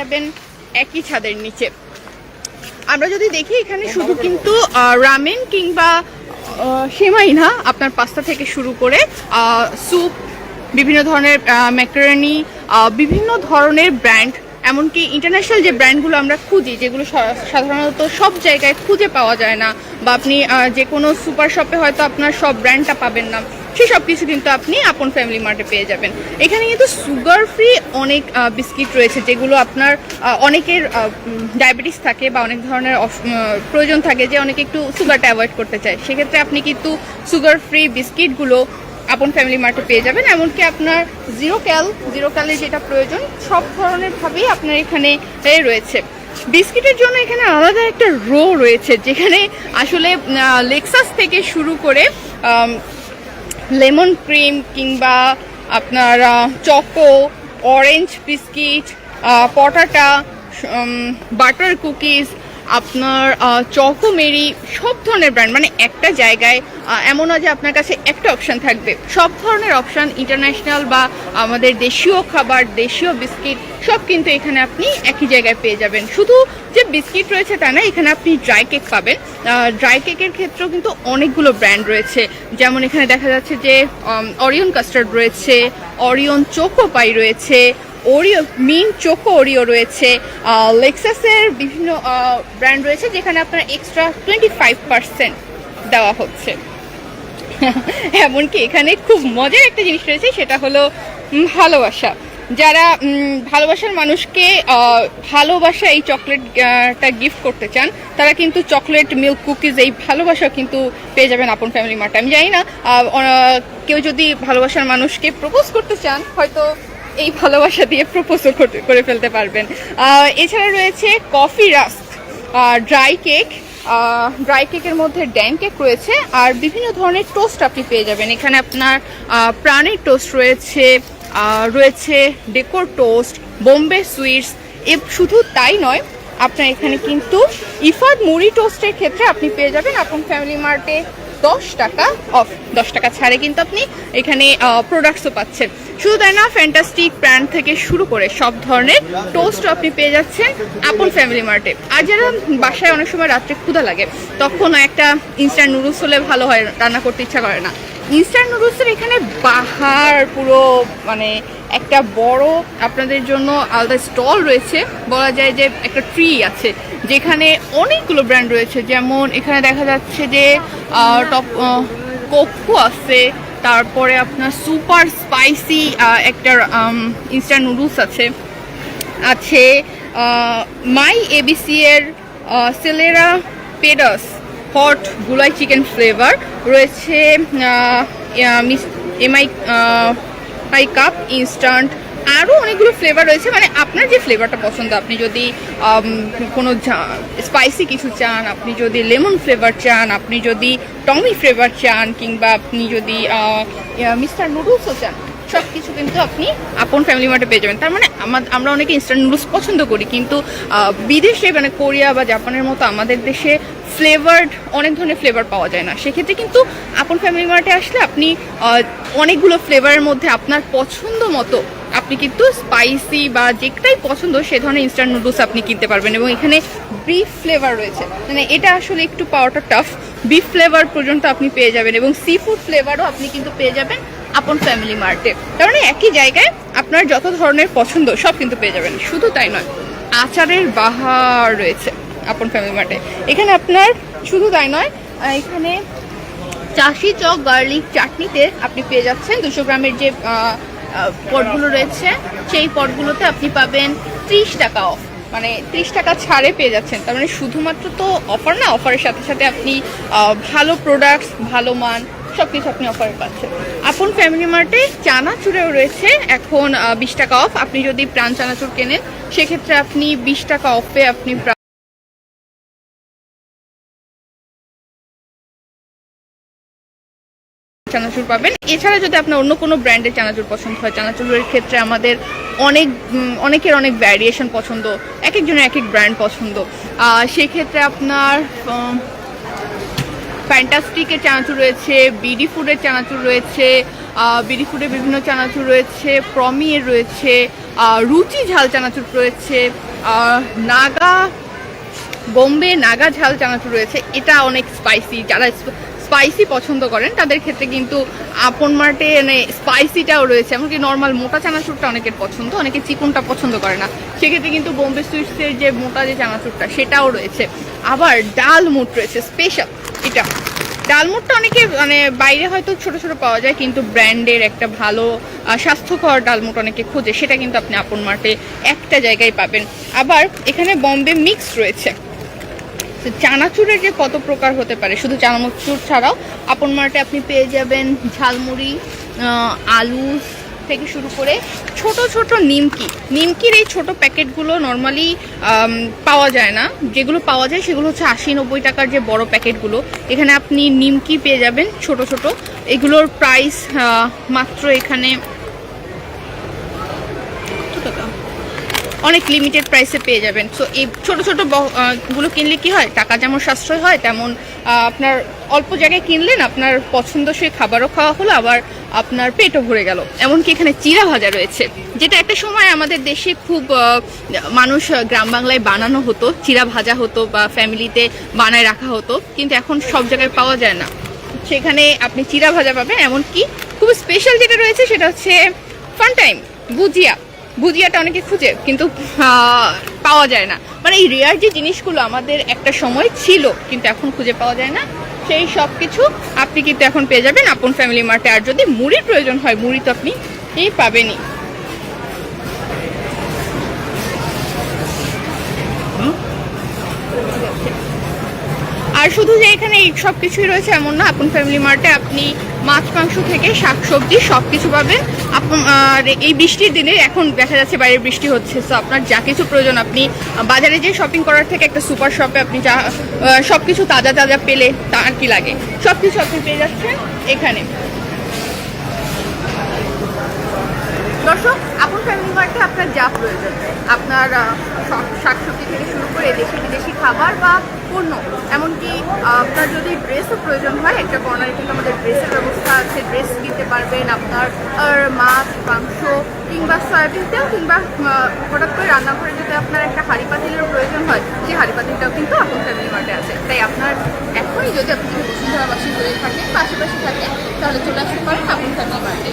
যাবেন একই ছাদের নিচে। আমরা যদি দেখি এখানে শুধু কিন্তু রামেন কিংবা সেমাই না, আপনার পাস্তা থেকে শুরু করে স্যুপ, বিভিন্ন ধরনের ম্যাকারনি বিভিন্ন ধরনের ব্র্যান্ড, এমনকি ইন্টারন্যাশনাল যে ব্র্যান্ডগুলো আমরা খুঁজি, যেগুলো সাধারণত সব জায়গায় খুঁজে পাওয়া যায় না, বা আপনি যে কোনো সুপার শপে হয়তো আপনার সব ব্র্যান্ডটা পাবেন না। সেই সব কিছু কিন্তু আপনি আপন ফ্যামিলি মার্টে পেয়ে যাবেন। এখানে কিন্তু সুগার ফ্রি অনেক বিস্কিট রয়েছে, যেগুলো আপনার অনেকের ডায়াবেটিস থাকে বা অনেক ধরনের প্রয়োজন থাকে যে অনেকে একটু সুগারটা অ্যাভয়েড করতে চায়। সেক্ষেত্রে আপনি কিন্তু সুগার ফ্রি বিস্কিটগুলো আপন ফ্যামিলি মার্টে পেয়ে যাবেন। এমনকি আপনার জিরো ক্যাল জিরো ক্যালে যেটা প্রয়োজন, সব ধরনের ভাবেই আপনার এখানে রয়েছে। বিস্কিটের জন্য এখানে আলাদা একটা রো রয়েছে, যেখানে আসলে লেক্সাস থেকে শুরু করে লেমন ক্রিম কিংবা আপনার choco orange biscuit potato butter cookies আপনার চকো মেরি সব ধরনের ব্র্যান্ড মানে একটা জায়গায় এমন যে আপনার কাছে একটা অপশান থাকবে। সব ধরনের অপশান ইন্টারন্যাশনাল বা আমাদের দেশীয় খাবার, দেশীয় বিস্কিট সব কিন্তু এখানে আপনি একই জায়গায় পেয়ে যাবেন। শুধু যে বিস্কিট রয়েছে তা না, এখানে আপনি ড্রাই কেক পাবেন। ড্রাই কেকের ক্ষেত্রেও কিন্তু অনেকগুলো ব্র্যান্ড রয়েছে। যেমন এখানে দেখা যাচ্ছে যে অরিয়ন কাস্টার্ড রয়েছে অরিয়ন চোকো পাই রয়েছে ওরিও মিন চোকো ওরিও রয়েছে। লেক্সাসের বিভিন্ন ব্র্যান্ড রয়েছে, যেখানে আপনার এক্সট্রা টোয়েন্টি ফাইভ পার্সেন্ট দেওয়া হচ্ছে। এমনকি এখানে খুব মজার একটা জিনিস রয়েছে, সেটা হলো ভালোবাসা। যারা ভালোবাসার মানুষকে ভালোবাসা এই চকলেটটা গিফট করতে চান, তারা কিন্তু চকলেট মিল্ক কুকিজ এই ভালোবাসা কিন্তু পেয়ে যাবেন আপন ফ্যামিলি মার্টে আমি জানি না কেউ যদি ভালোবাসার মানুষকে প্রপোজ করতে চান, হয়তো এই ভালোবাসা দিয়ে প্রপোজও করে ফেলতে পারবেন। এছাড়া রয়েছে coffee rusk dry cake dry কেকের মধ্যে ড্যান কেক রয়েছে আর বিভিন্ন ধরনের টোস্ট আপনি পেয়ে যাবেন। এখানে আপনার প্রাণীর টোস্ট রয়েছে রয়েছে ডেকোর টোস্ট বোম্বে সুইটস এ শুধু তাই নয়, আপনার এখানে কিন্তু ইফাদ মুড়ি টোস্টের ক্ষেত্রে আপনি পেয়ে যাবেন আপন ফ্যামিলি মার্টে দশ টাকা অফ দশ টাকা ছাড়ে কিন্তু আপনি এখানে প্রোডাক্টসও পাচ্ছেন। শুধু তাই না ফ্যান্টাস্টিক ব্র্যান্ড থেকে শুরু করে সব ধরনের টোস্ট আপনি পেয়ে যাচ্ছেন আপন ফ্যামিলি মার্টে আর যারা বাসায় অনেক সময় রাত্রে ক্ষুধা লাগে, তখন একটা ইনস্ট্যান্ট নুডলস হলে ভালো হয়, রান্না করতে ইচ্ছা করে না। ইনস্ট্যান্ট নুডলসের এখানে বাহার পুরো মানে একটা বড় আপনাদের জন্য আলাদা স্টল রয়েছে। বলা যায় যে একটা ট্রি আছে, যেখানে অনেকগুলো ব্র্যান্ড রয়েছে। যেমন এখানে দেখা যাচ্ছে যে টপ কোকো আছে তারপরে আপনার সুপার স্পাইসি একটা ইনস্ট্যান্ট নুডলস আছে। আছে মাই এবিসি এর Selera Pedas hot gulai chicken flavour রয়েছে এমআই আই কাপ ইনস্ট্যান্ট আরও অনেকগুলো ফ্লেভার রয়েছে। মানে আপনার যে ফ্লেভারটা পছন্দ, আপনি যদি কোনো স্পাইসি কিছু চান, আপনি যদি লেমন ফ্লেভার চান, আপনি যদি টমি ফ্লেভার চান, কিংবা আপনি যদি মিস্টার নুডলসও চান সব কিছু কিন্তু আপনি আপন ফ্যামিলি মার্টে পেয়ে যাবেন। তার মানে আমা- আমরা অনেকে ইনস্ট্যান্ট নুডলস পছন্দ করি, কিন্তু বিদেশে মানে কোরিয়া বা জাপানের মতো আমাদের দেশে ফ্লেভার্ড অনেক ধরনের ফ্লেভার পাওয়া যায় না। সেক্ষেত্রে কিন্তু আপন ফ্যামিলি মার্টে আসলে আপনি অনেকগুলো ফ্লেভারের মধ্যে আপনার পছন্দ মতো আপনি কিন্তু স্পাইসি বা যেটাই পছন্দ, সে ধরনের ইনস্ট্যান্ট নুডলস আপনি কিনতে পারবেন এবং এখানে বিফ ফ্লেভার রয়েছে। মানে এটা আসলে একটু পাওয়াটা টাফ বিফ ফ্লেভার পর্যন্ত আপনি পেয়ে যাবেন এবং সি ফুড ফ্লেভারও আপনি কিন্তু পেয়ে যাবেন আপন ফ্যামিলি মার্টে মানে একই জায়গায় আপনার যত ধরনের পছন্দ, সব কিন্তু পেয়ে যাবেন। শুধু তাই নয়, আচারের বাহার রয়েছে আপন ফ্যামিলি মার্টে এখানে আপনার শুধু তাই নয় এখানে চাষি চক গার্লিক চাটনিতে আপনি পেয়ে যাচ্ছেন। দুশো গ্রামের যে পটগুলো রয়েছে, সেই পটগুলোতে আপনি পাবেন ত্রিশ টাকা অফ মানে ত্রিশ টাকা ছাড়ে পেয়ে যাচ্ছেন। তার মানে শুধুমাত্র তো অফার না অফারের সাথে সাথে আপনি ভালো প্রোডাক্টস ভালো মান সব কিছু আপনি অফারে পাচ্ছেন। আপন ফ্যামিলি মার্টে চানাচুরেও রয়েছে, এখন বিশ টাকা অফ আপনি যদি প্রাণ চানাচুর কেনেন, সেক্ষেত্রে আপনি বিশ টাকা অফে আপনি চানাচুর পাবেন। এছাড়া যদি আপনার অন্য কোনো ব্র্যান্ডের চানাচুর পছন্দ হয়, চানাচুরের ক্ষেত্রে আমাদের অনেক অনেকের অনেক ভ্যারিয়েশন পছন্দ এক একজনের এক এক ব্র্যান্ড পছন্দ সেক্ষেত্রে আপনার ফ্যান্টাস্টিকের চানাচুর রয়েছে বিডি ফুডের চানাচুর রয়েছে বিডি ফুডের বিভিন্ন চানাচুর রয়েছে প্রমিয়ের রয়েছে রুচি ঝাল চানাচুর রয়েছে নাগা বোম্বে নাগা ঝাল চানাচুর রয়েছে। এটা অনেক স্পাইসি যারা স্পাইসি পছন্দ করেন, তাদের ক্ষেত্রে কিন্তু আপন মার্টে মানে স্পাইসিটাও রয়েছে। এমনকি নর্মাল মোটা চানাচুরটা অনেকের পছন্দ, অনেকে চিকনটা পছন্দ করে না। সেক্ষেত্রে কিন্তু বোম্বে সুইটসের যে মোটা যে চানাচুরটা, সেটাও রয়েছে। আবার ডাল মুট রয়েছে স্পেশাল এটা। ডালমুটটা অনেকে মানে বাইরে হয়তো ছোট ছোট পাওয়া যায়, কিন্তু ব্র্যান্ডের একটা ভালো স্বাস্থ্যকর ডালমুট অনেকে খোঁজে, সেটা কিন্তু আপনি আপন মার্টে একটা জায়গায় পাবেন। আবার এখানে বম্বে মিক্স রয়েছে। চানাচুরের যে কত প্রকার হতে পারে, শুধু চানাচুর ছাড়াও, আপন মার্টে আপনি পেয়ে যাবেন ঝালমুড়ি আলু থেকে শুরু করে ছোট ছোট নিমকি। নিমকির এই ছোট প্যাকেটগুলো নর্মালি পাওয়া যায় না। যেগুলো পাওয়া যায় সেগুলো হচ্ছে আশি নব্বই টাকার যে বড় প্যাকেটগুলো। এখানে আপনি নিমকি পেয়ে যাবেন ছোট ছোট। এগুলোর প্রাইস মাত্র এখানে কত টাকা অনেক লিমিটেড প্রাইসে পেয়ে যাবেন। সো এই ছোটো ছোটো গুলো কিনলে কি হয়? টাকা যেমন সাশ্রয় হয়, তেমন আপনার অল্প জায়গায় কিনলেন, আপনার পছন্দসই খাবারও খাওয়া হলো, আবার আপনার পেটও ভরে গেল। এমনকি এখানে চিরা ভাজা রয়েছে। যেটা একটা সময় আমাদের দেশে খুব মানুষ গ্রাম বাংলায় বানানো হতো চিরা ভাজা হতো বা ফ্যামিলিতে বানায় রাখা হতো, কিন্তু এখন সব জায়গায় পাওয়া যায় না। সেখানে আপনি চিরা ভাজা পাবেন, এমনকি খুব স্পেশাল যেটা রয়েছে সেটা হচ্ছে ফান টাইম বুজিয়া ভুজিয়াটা অনেকে খুঁজে, কিন্তু পাওয়া যায় না। মানে এই রেয়ার যে জিনিসগুলো আমাদের একটা সময় ছিল, কিন্তু এখন খুঁজে পাওয়া যায় না। সেই সব কিছু আপনি কিন্তু এখন পেয়ে যাবেন আপন ফ্যামিলি মার্টে আর যদি মুড়ির প্রয়োজন হয়, মুড়ি তো আপনি এই পাবেনই। আর শুধু যে এখানে এই সব কিছুই রয়েছে এমন না, আপন ফ্যামিলি মার্টে আপনি মাছ, মাংস থেকে শাক, সবজি সব কিছু পাবেন। আর এই বৃষ্টির দিনে এখন দেখা যাচ্ছে বাইরে বৃষ্টি হচ্ছে। তো আপনার যা কিছু প্রয়োজন, আপনি বাজারে যে শপিং করার থেকে একটা সুপার শপে আপনি যা সব কিছু তাজা তাজা পেলে তা আর কি লাগে? সব কিছু আপনি পেয়ে যাচ্ছেন এখানে। দর্শক, আপন ফ্যামিলি আপনার যা প্রয়োজন, আপনার শাক- শাকসবজি থেকে শুরু করে দেশি বিদেশি খাবার বা পণ্য, এমনকি আপনার যদি ড্রেসও প্রয়োজন হয়, একটা কর্নারে কিন্তু আমাদের ড্রেসের ব্যবস্থা আছে ড্রেস কিনতে পারবেন আপনার মাছ, মাংস, কিংবা সয়াবিন তেল, কিংবা হঠাৎ করে রান্নাঘরে যদি আপনার একটা হাঁড়ি পাতিলের প্রয়োজন হয়, সেই হাঁড়ি পাতিলটাও কিন্তু আপন ফ্যামিলি মার্টে আছে। তাই আপনার এখনই যদি আপনি যদি বসুন্ধরাবাসী হয়ে থাকেন, পাশাপাশি থাকেন, তাহলে চলে আসতে পারেন আপন ফ্যামিলি মার্টে